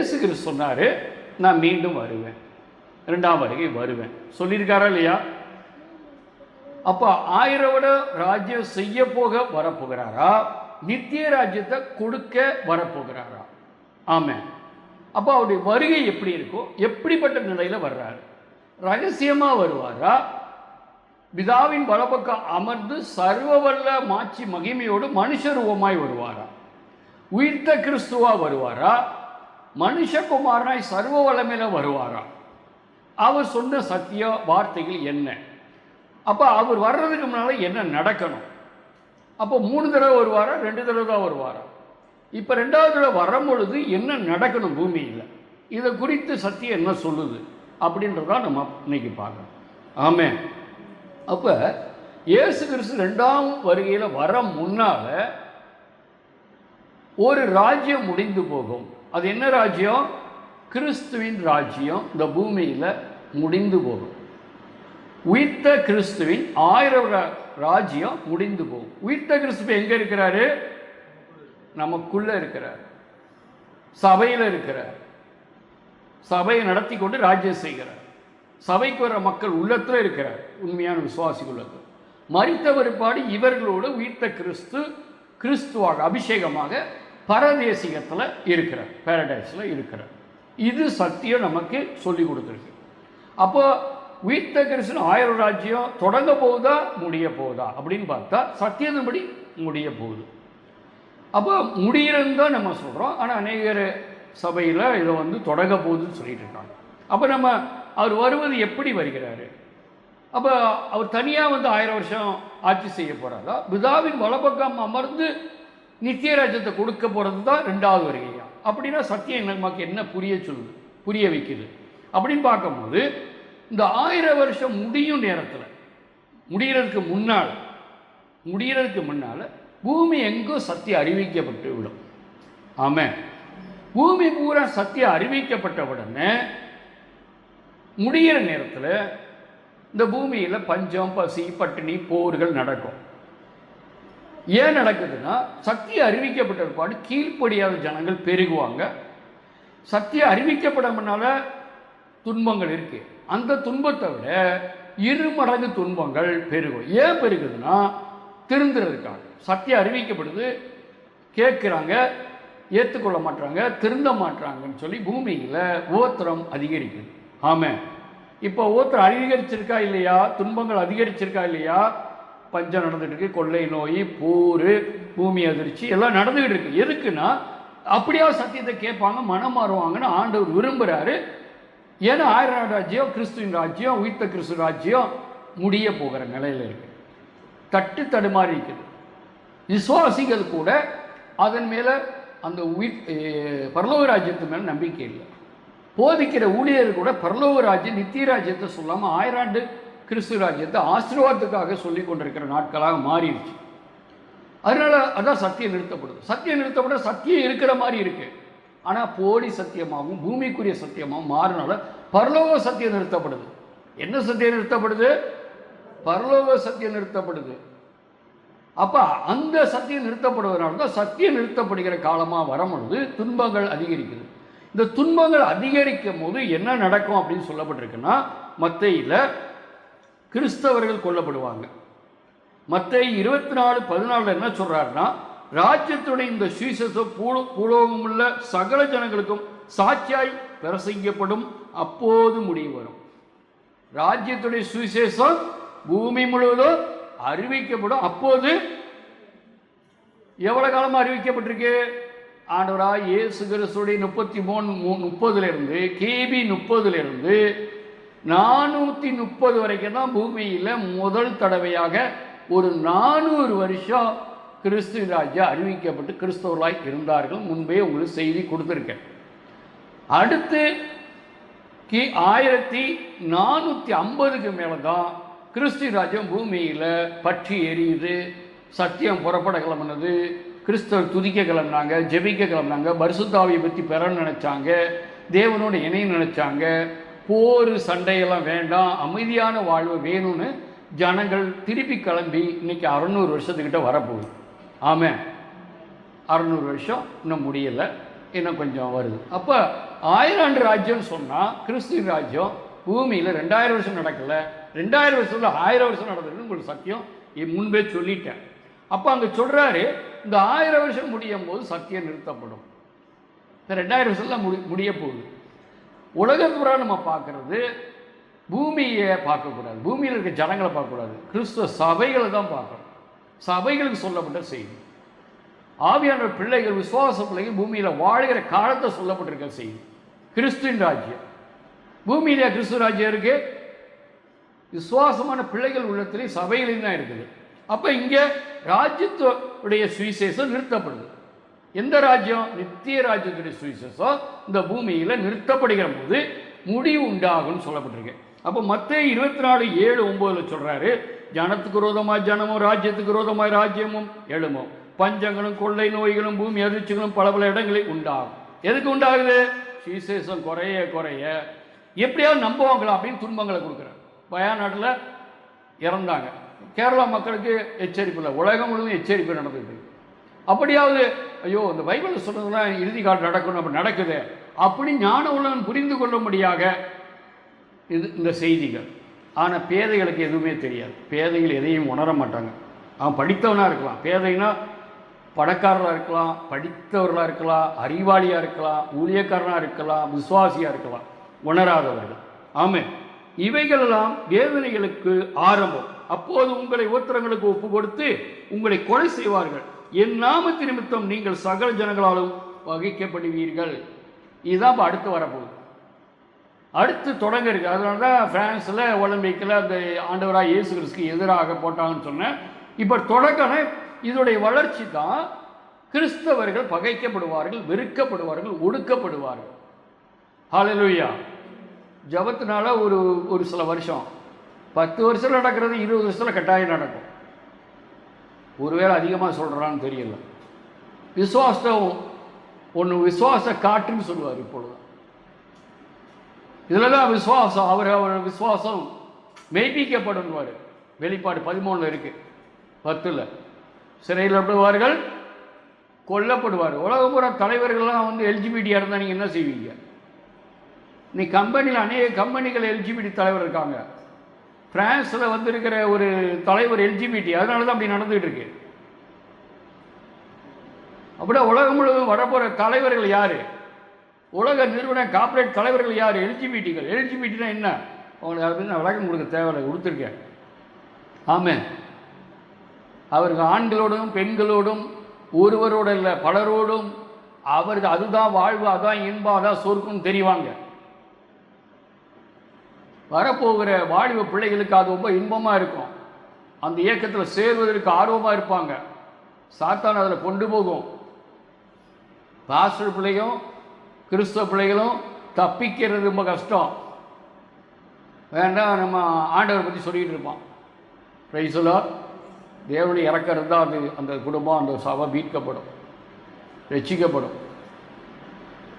இயேசு கிறிஸ்து சொன்னார் நான் மீண்டும் வருவேன். ரெண்டாம் வருகை வருவேன். சொல்லியிருக்காரா இல்லையா? அப்போ ஆயிரம் ராஜ்யம் செய்ய போக வரப்போகிறாரா? நித்திய ராஜ்யத்தை கொடுக்க வரப்போகிறாரா? ஆமாம் அப்போ அவருடைய வருகை எப்படி இருக்கோ எப்படிப்பட்ட நிலையில் வர்றாரு? ரகசியமாக வருவாரா? பிதாவின் வலப்பக்கம் அமர்ந்து சர்வவல்ல மாட்சி மகிமையோடு மனுஷ ரூபமாய் வருவாரா? உயிர்த்த கிறிஸ்துவா வருவாரா? மனுஷகுமாரனாய் சர்வ வளமையில் வருவாரா அவர் சொன்ன சத்திய வார்த்தைகள் என்ன? அப்போ அவர் வர்றதுக்கு முன்னால் என்ன நடக்கணும்? அப்போ மூணு தடவை வருவாரா? ரெண்டு தடவை தான் வருவாரா? இப்போ ரெண்டாவது தடவை வரும் பொழுது என்ன நடக்கணும் பூமியில்? இதை குறித்து சத்தியம் என்ன சொல்லுது? அப்படின்றதான் நம்ம இன்னைக்கு பார்க்கணும். ஆமே அப்போ இயேசு கிறிஸ்து ரெண்டாம் வருகையில் வர முன்னால் ஒரு ராஜ்யம் முடிந்து போகும். அது என்ன ராஜ்யம்? கிறிஸ்துவின் ராஜ்யம் இந்த பூமியில் முடிந்து போகும். உயிர்த்த கிறிஸ்துவின் ஆயிரம் ரா- ராஜ்யம் முடிந்து போகும். உயிர்த்த கிறிஸ்துவ எங்கே இருக்கிறாரு? நமக்குள்ள இருக்கிறார். சபையில் இருக்கிறார். சபையை நடத்தி கொண்டு ராஜ்யம் செய்கிறார். சபைக்கு வர மக்கள் உள்ளத்தில் இருக்கிறார். உண்மையான விசுவாசி உள்ளத்தில். மறித்த பிற்பாடு இவர்களோடு உயிர்த்த கிறிஸ்து கிறிஸ்துவாக அபிஷேகமாக பரதேசிகத்தில் இருக்கிறார் பேரடைஸில் இருக்கிறார். இது சத்தியம் நமக்கு சொல்லி கொடுத்துருக்கு. அப்போ உயிர்த்த கிருஷ்ணன் ஆயிரம் ராஜ்யம் தொடங்க போகுதா? முடிய போகுதா? அப்படின்னு பார்த்தா சத்தியத்தின்படி முடிய போகுது. அப்போ முடியலன்னு தான் நம்ம சொல்கிறோம் ஆனால் அநேகர் சபையில் இதை வந்து தொடங்க போகுதுன்னு சொல்லிட்டு இருக்காங்க. அப்போ நம்ம அவர் வருவது எப்படி வருகிறாரு? அப்போ அவர் தனியாக வந்து ஆயிரம் வருஷம் ஆட்சி செய்ய போகிறாரா பிதாவின் வலப்பக்கம் அமர்ந்து நித்தியராஜ்யத்தை கொடுக்க போகிறது தான் ரெண்டாவது வருகையா அப்படின்னா சத்தியம் நமக்கு என்ன புரிய சொல்லுது? புரிய வைக்குது. அப்படின்னு பார்க்கும்போது இந்த ஆயிரம் வருஷம் முடியும் நேரத்தில் முடிகிறதுக்கு முன்னால் முடிகிறதுக்கு முன்னால் பூமி எங்கும் சத்தியம் அறிவிக்கப்பட்டு விடும். ஆமாம் பூமி பூரா சத்தியம் அறிவிக்கப்பட்ட உடனே முடிகிற நேரத்தில் இந்த பூமியில் பஞ்சம் பசி பட்டினி போர்கள் நடக்கும். ஏன் நடக்குதுன்னா சக்தி அறிவிக்கப்பட்ட பிற்பாடு கீழ்ப்படியாத ஜனங்கள் பெருகுவாங்க. சக்தி அறிவிக்கப்படாமனால துன்பங்கள் இருக்கு. அந்த துன்பத்தை விட இரு மடங்கு துன்பங்கள் பெருகும். ஏன் பெருகுதுன்னா திருந்துறதுக்காக. சக்தி அறிவிக்கப்படுது கேட்குறாங்க ஏற்றுக்கொள்ள மாட்டாங்க திருந்த மாட்டாங்கன்னு சொல்லி பூமியில் ஓத்திரம் அதிகரிக்குது. ஆமாம் இப்போ ஓத்திரம் அதிகரிச்சிருக்கா இல்லையா? துன்பங்கள் அதிகரிச்சிருக்கா இல்லையா? பஞ்சம் நடந்துகிட்டு இருக்கு கொள்ளை நோய் போர் பூமி அதிர்ச்சி எல்லாம் நடந்துகிட்டு இருக்கு. எதுக்குன்னா அப்படியா சத்தியத்தை கேட்பாங்க மனம் மாறுவாங்கன்னு ஆண்டவர் விரும்புகிறாரு ஏன்னா ஆயிரம் ராஜ்யம் கிறிஸ்துவின் ராஜ்யம் உயிர்த்த கிறிஸ்து ராஜ்யம் முடிய போகிற நிலையில் இருக்கு. தட்டு தடுமாறி இருக்குது. விசுவாசிகள் கூட அதன் மேலே அந்த உயிர் பரலோக ராஜ்யத்து மேலே நம்பிக்கை இல்லை. போதிக்கிற ஊழியர் கூட பரலோக ராஜ்யம் நித்திய ராஜ்யத்தை சொல்லாமல் ஆயிராண்டு கிறிஸ்து ராஜ்யத்தை ஆசீர்வாதத்துக்காக சொல்லி கொண்டிருக்கிற நாட்களாக மாறிடுச்சு. அதனால அதான் சத்தியம் நிறுத்தப்படுது. சத்தியம் நிறுத்தப்பட சத்தியம் இருக்கிற மாதிரி இருக்குது ஆனால் போலி சத்தியமாகவும் பூமிக்குரிய சத்தியமாகவும் மாறினால பரலோக சத்தியம் நிறுத்தப்படுது. என்ன சத்தியம் நிறுத்தப்படுது? பரலோக சத்தியம் நிறுத்தப்படுது. அப்போ அந்த சத்தியம் நிறுத்தப்படுவதனால தான் சத்தியம் நிறுத்தப்படுகிற காலமாக வரும்பொழுது துன்பங்கள் அதிகரிக்குது. இந்த துன்பங்கள் அதிகரிக்கும் போது என்ன நடக்கும் அப்படின்னு சொல்லப்பட்டிருக்குன்னா மத்தையில் கிறிஸ்தவர்கள் கொல்லப்படுவாங்க. மற்ற இருபத்தி நாலு பதினாலில் என்ன சொல்கிறாருன்னா ராஜ்யத்துடைய இந்த சுவிசேஷம் பூலோ பூலோகம் உள்ள சகல ஜனங்களுக்கும் சாட்சியாய் பிரசங்கிக்கப்படும். அப்போது முடிவு வரும். ராஜ்யத்துடைய சுவிசேஷம் பூமி முழுவதும் அறிவிக்கப்படும். அப்போது எவ்வளோ காலமாக அறிவிக்கப்பட்டிருக்கு? ஆண்டவராக இயேசு கிறிஸ்துடைய முப்பத்தி மூணு மூ- முப்பதுலேருந்து கிபி முப்பதுலேருந்து நானூற்றி முப்பது வரைக்கும் தான் பூமியில் முதல் தடவையாக ஒரு நானூறு வருஷம் கிறிஸ்து ராஜா அறிவிக்கப்பட்டு கிறிஸ்தவர்களாய் இருந்தார்கள். முன்பே உங்களுக்கு செய்தி கொடுத்துருக்கேன். அடுத்து கி ஆயிரத்தி நானூற்றி ஐம்பதுக்கு மேலே தான் கிறிஸ்து ராஜ்யம் பூமியில் பற்றி எரியுது. சத்தியம் புறப்பட கிளம்புனது. கிறிஸ்தவர் துதிக்க கிளம்புனாங்க ஜெபிக்க கிளம்புனாங்க பரிசுத்தாவியை பற்றி பெற நினைச்சாங்க தேவனோட இணைய நினைச்சாங்க. போர் சண்டையெல்லாம் வேண்டாம் அமைதியான வாழ்வு வேணும்னு ஜனங்கள் திருப்பி கிளம்பி இன்னைக்கு அறநூறு வருஷத்துக்கிட்ட வரப்போகுது. ஆமாம் அறநூறு வருஷம் இன்னும் முடியலை. இன்னும் கொஞ்சம் வருது. அப்போ ஆயிரம் ஆண்டு ராஜ்யம்னு சொன்னால் கிறிஸ்துவின் ராஜ்யம் பூமியில் ரெண்டாயிரம் வருஷம் நடக்கல. ரெண்டாயிரம் வருஷத்தில் ஆயிரம் வருஷம் நடந்ததுன்னு உங்களுக்கு சத்தியம். முன்பே சொல்லிட்டேன். அப்போ அங்கே சொல்கிறாரு இந்த ஆயிரம் வருஷம் முடியும் போது சத்தியம் நிறுத்தப்படும். இந்த ரெண்டாயிரம் வருஷம்லாம் முடி முடிய போகுது. உலகத்துறா நம்ம பார்க்குறது பூமியை பார்க்கக்கூடாது. பூமியில் இருக்க ஜனங்களை பார்க்கக்கூடாது. கிறிஸ்துவ சபைகளை தான் பார்க்கணும். சபைகளுக்கு சொல்லப்பட்ட செய்தி. ஆவியான பிள்ளைகள் விசுவாச பிள்ளைகள் பூமியில் வாழ்கிற காலத்தை சொல்லப்பட்டிருக்க செய்தி. கிறிஸ்துவின் ராஜ்யம். பூமியில கிறிஸ்துவ ராஜ்யம் இருக்கு. விசுவாசமான பிள்ளைகள் உள்ளத்திலே சபைகளில் தான் இருக்குது. அப்போ இங்கே ராஜ்யத்துடைய சுவிசேஷம் நிறுத்தப்படுது. எந்த ராஜ்யம்? நித்திய ராஜ்யத்துடைய சுவிசேஷம் இந்த பூமியில் நிறுத்தப்படுகிற போது முடிவு உண்டாகும்னு சொல்லப்பட்டிருக்கு. அப்போ மற்ற இருபத்தி நாலு ஏழு ஒம்போதில் சொல்கிறாரு ஜனத்துக்கு விரோதமாய் ஜனமும் ராஜ்யத்துக்கு விரோதமாய் ராஜ்யமும் எழுமும் பஞ்சங்களும் கொள்ளை நோய்களும் பூமி அதிர்ச்சிகளும் பல பல இடங்களில் உண்டாகும். எதுக்கு உண்டாகுது? சுவிசேஷம் குறைய குறைய எப்படியாவது நம்புவாங்களா அப்படின்னு துன்பங்களை கொடுக்குறாரு. வயநாட்டில் இறந்தாங்க. கேரளா மக்களுக்கு எச்சரிப்பு இல்லை. உலகம் முழுவதும் எச்சரிப்பு நடந்துகிட்டு அப்படியாவது ஐயோ இந்த பைபிள் சொன்னதெல்லாம் இறுதி காலம் நடக்கணும் அப்படி நடக்குது. அப்படி ஞான உள்ளவன் புரிந்து கொள்ளும்படியாக இது இந்த செய்திகள். ஆனால் பேதைகளுக்கு எதுவுமே தெரியாது. பேதைகள் எதையும் உணர மாட்டாங்க. அவன் படித்தவனாக இருக்கலாம். பேதைனா பணக்காரராக இருக்கலாம் படித்தவர்களாக இருக்கலாம் அறிவாளியாக இருக்கலாம் ஊழியக்காரனாக இருக்கலாம் விசுவாசியாக இருக்கலாம். உணராதவர்கள். ஆமே இவைகளெல்லாம் வேதனைகளுக்கு ஆரம்பம். அப்போது உங்களை உத்தரங்களுக்கு ஒப்பு கொடுத்து உங்களை கொலை செய்வார்கள். என் நாமத்து நிமித்தம் நீங்கள் சகல ஜனங்களாலும் வகிக்கப்படுவீர்கள். இதுதான் அடுத்து வரப்போகுது. அடுத்து தொடங்க இருக்கு அதனால தான் பிரான்ஸில் ஒலிம்பிக்கில் அந்த ஆண்டவராக இயேசு கிறிஸ்துக்கு எதிராக போட்டாங்கன்னு சொன்னேன். இப்போ தொடக்கன இதோடைய வளர்ச்சி தான் கிறிஸ்தவர்கள் பகைக்கப்படுவார்கள் வெறுக்கப்படுவார்கள் ஒடுக்கப்படுவார்கள். ஹalleluya ஜபத்தினால ஒரு ஒரு சில வருஷம். பத்து வருஷம் நடக்கிறது இருபது வருஷத்தில் கட்டாயம் நடக்கும். ஒருவேளை அதிகமாக சொல்கிறான்னு தெரியல. விசுவாசம் ஒன்று விசுவாச காற்றுன்னு சொல்லுவார் இப்பொழுது. இதில் தான் விசுவாசம் அவர் அவர் விசுவாசம் மெய்ப்பிக்கப்படுவார் வெளிப்பாடு பதிமூணில் இருக்குது பத்தில். சிறையில் விடுவார்கள் கொல்லப்படுவார் உலகபுற தலைவர்கள்லாம் வந்து எல்ஜிபிடியாக இருந்தால் நீங்கள் என்ன செய்வீங்க? நீ கம்பெனியில் அநேக கம்பெனிகள் எல்ஜிபிடி தலைவர் இருக்காங்க. பிரான்ஸில் வந்திருக்கிற ஒரு தலைவர் எல்ஜிபிடி அதனால தான் அப்படி நடந்துகிட்டு இருக்கு அப்படியே உலகம் முழுவதும் வரப்போகிற தலைவர்கள் யார்? உலக நிறுவன கார்ப்பரேட் தலைவர்கள் யார்? எல்ஜிபிடிகள் எல்ஜிபிடினா என்ன? அவங்களுக்கு அதை பற்றி நான் விளக்கம் கொடுக்க தேவையில்லை கொடுத்துருக்கேன். ஆமே அவருக்கு ஆண்களோடும் பெண்களோடும் ஒருவரோட இல்லை பலரோடும் அவருக்கு அதுதான் வாழ்வு அதான் இன்பம் அதான் சொர்க்குன்னு தெரிவாங்க. வரப்போகிற வாலிப பிள்ளைகளுக்கு அது ரொம்ப இன்பமாக இருக்கும். அந்த இயக்கத்தில் சேருவதற்கு ஆர்வமாக இருப்பாங்க. சாத்தான் அதில் கொண்டு போகும். பாஸ்டர் பிள்ளையும் கிறிஸ்தவ பிள்ளைகளும் தப்பிக்கிறது ரொம்ப கஷ்டம். வேண்டாம் நம்ம ஆண்டவரை பற்றி சொல்லிக்கிட்டு இருப்பான். பிரைஸில் தேவனுடைய இறக்கிறது தான் அது அந்த குடும்பம் அந்த சபை மீட்கப்படும். ரட்சிக்கப்படும்.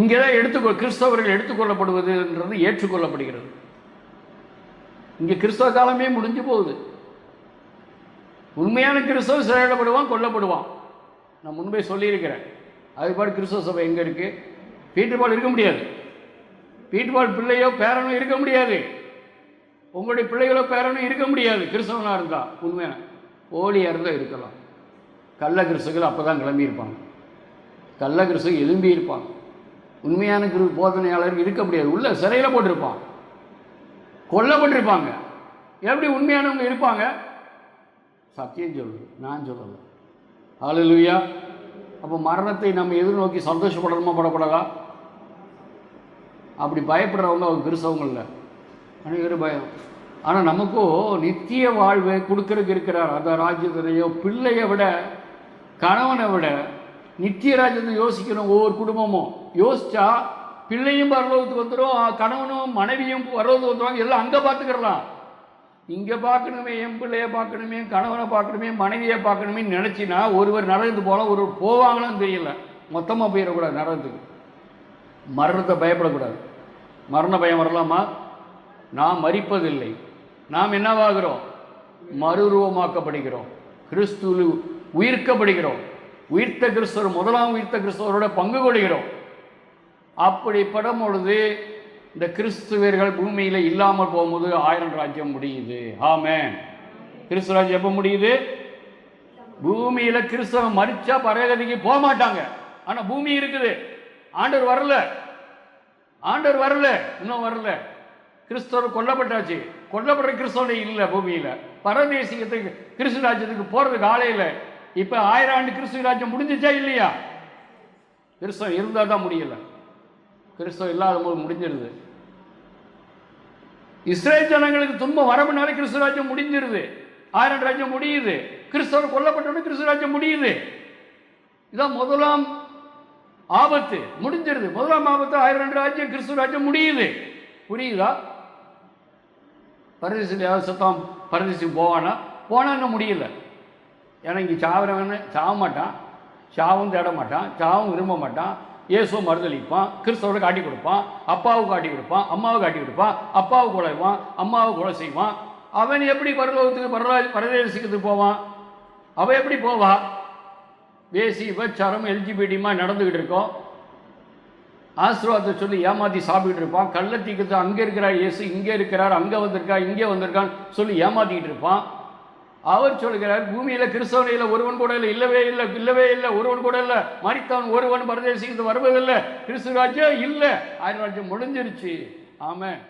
இங்கே தான் எடுத்துக்கொள் கிறிஸ்தவர்கள் எடுத்துக்கொள்ளப்படுவதுன்றது ஏற்றுக்கொள்ளப்படுகிறது. இங்கே கிறிஸ்தவ காலமே முடிஞ்சு போகுது. உண்மையான கிறிஸ்தவ சிறையிடப்படுவான் கொல்லப்படுவான். நான் முன்பே சொல்லியிருக்கிறேன். அதுபாடு கிறிஸ்தவ சபை எங்கே இருக்குது பீட்டுபால் இருக்க முடியாது. பீட்டுபால் பிள்ளையோ பேரனோ இருக்க முடியாது. உங்களுடைய பிள்ளைகளோ பேரனோ இருக்க முடியாது. கிறிஸ்தவனாக இருந்தால் உண்மையான போலியாக இருந்தால் இருக்கலாம். கள்ள கிறிஸ்துகள் அப்போ தான் கிளம்பியிருப்பாங்க கள்ள கிறிஸ்து எழும்பியிருப்பாங்க உண்மையான கிரு போதனையாளர் இருக்க முடியாது. உள்ள சிறையில் போட்டிருப்பான். கொல்லப்பட்டிருப்பாங்க. எப்படி உண்மையானவங்க இருப்பாங்க? சத்தியம் சொல்லு நான் சொல்லலை. ஹalleluya அப்போ மரணத்தை நம்ம எதிர்நோக்கி சந்தோஷப்படணுமா படப்படாதா அப்படி பயப்படுறவங்க அவங்க பெருசவங்க இல்லை. அனைவரும் பயம். ஆனால் நமக்கும் நித்திய வாழ்வை கொடுக்கறதுக்கு இருக்கிறார். அந்த ராஜ்யத்திலேயோ பிள்ளையை விட கணவனை விட நித்திய ராஜ்யத்தை யோசிக்கணும் ஒவ்வொரு குடும்பமும். யோசித்தா பிள்ளையும் பரலோகத்துக்கு வந்துடும் கணவனும் மனைவியும் பரலோகத்துக்கு வந்துடுவாங்க எல்லாம் அங்கே பார்த்துக்கிறலாம் இங்கே பார்க்கணுமே என் பிள்ளையை பார்க்கணுமே கணவனை பார்க்கணுமே மனைவியை பார்க்கணுமே நினச்சினா ஒருவர் நடந்து போகலாம் ஒருவர் போவாங்களான்னு தெரியல. மொத்தமாக போயிடக்கூடாது நடந்துக்கு மரணத்தை பயப்படக்கூடாது. மரண பயம் வரலாமா? நாம் மறிப்பதில்லை நாம் என்னவாகிறோம்? மறுரூபமாக்கப்படுகிறோம். கிறிஸ்துவில் உயிர்க்கப்படுகிறோம். உயிர்த்த கிறிஸ்தவர் முதலாம் உயிர்த்த கிறிஸ்தவரோட பங்கு கொள்கிறோம். அப்படிப்படும் பொழுது இந்த கிறிஸ்துவர்கள் பூமியில் இல்லாமல் போகும்போது ஆயிரம் ராஜ்யம் முடியுது. ஆமே கிறிஸ்து ராஜ்யம் எப்போ முடியுது? பூமியில் கிறிஸ்தவன் மறிச்சா பரகதிக்கு போக மாட்டாங்க. ஆனால் பூமி இருக்குது. ஆண்டவர் வரல. ஆண்டவர் வரல. இன்னும் வரல. கிறிஸ்தவர் கொல்லப்பட்டாச்சு. கொல்லப்படுற கிறிஸ்தவனே இல்லை பூமியில். பரதேசியத்துக்கு கிறிஸ்து ராஜ்யத்துக்கு போறதுக்கு ஆலையில இப்போ ஆயிரம் ஆண்டு கிறிஸ்து ராஜ்யம் முடிஞ்சிச்சா இல்லையா? கிறிஸ்தவம் இருந்தால் தான் முடியல. கிறிஸ்தவம் இல்லாத போது முடிஞ்சிருது. இஸ்ரேல் ஜனங்களுக்கு துன்பம் வரமுனாலே கிறிஸ்துவ ராஜ்யம் முடிஞ்சிருது. ஆயிரம் ராஜ்யம் முடியுது. கிறிஸ்தவர் கொல்லப்பட்டவனே கிறிஸ்துவ ராஜ்யம் முடியுது. இதான் முதலாம் ஆபத்து. முடிஞ்சிருது. முதலாம் ஆபத்து ஆயிரம் ரெண்டு ராஜ்யம் கிறிஸ்துவ ராஜ்யம் முடியுது. புரியுதா? பரதேசில் யாராவது சத்தம் பரதேசிக்கு போவானா? என்ன முடியல. ஏன்னா இங்கே சாவரவன சாவ மாட்டான் சாவும் தேட மாட்டான் சாவும் விரும்ப மாட்டான் இயேசுவை மறுதளிப்பான் கிறிஸ்தவரை காட்டி கொடுப்பான் அப்பாவுக்கு காட்டி கொடுப்பான் அம்மாவை காட்டி கொடுப்பான் அப்பாவை கொலைவான் அம்மாவை கொலை செய்வான். அவன் எப்படி பரலோகத்துக்கு பரலா பரதேசிக்கிறதுக்கு போவான்? அவன் எப்படி போவா? வேசி விபச்சாரம் எல்ஜிபிடிமா நடந்துக்கிட்டு இருக்கோம். ஆசீர்வாதத்தை சொல்லி ஏமாத்தி சாப்பிட்டு இருப்பான். கள்ளத்தீக்கத்தை அங்கே இருக்கிறார் இயேசு இங்கே இருக்கிறார் அங்கே வந்திருக்கா இங்கே வந்திருக்கான்னு சொல்லி ஏமாத்திக்கிட்டு இருப்பான். அவர் சொல்கிறார் பூமியில் கிறிஸ்தவனையில் ஒருவன் கூட இல்லை இல்லவே இல்லை இல்லவே இல்லை ஒருவன் கூட இல்லை மறித்தவன் ஒருவன் பரதேசிக்கு வருவதில்லை கிறிஸ்து ராஜ்யம் இல்லை. ஆயிரம் ராஜ்யம் முடிஞ்சிருச்சு. ஆமாம்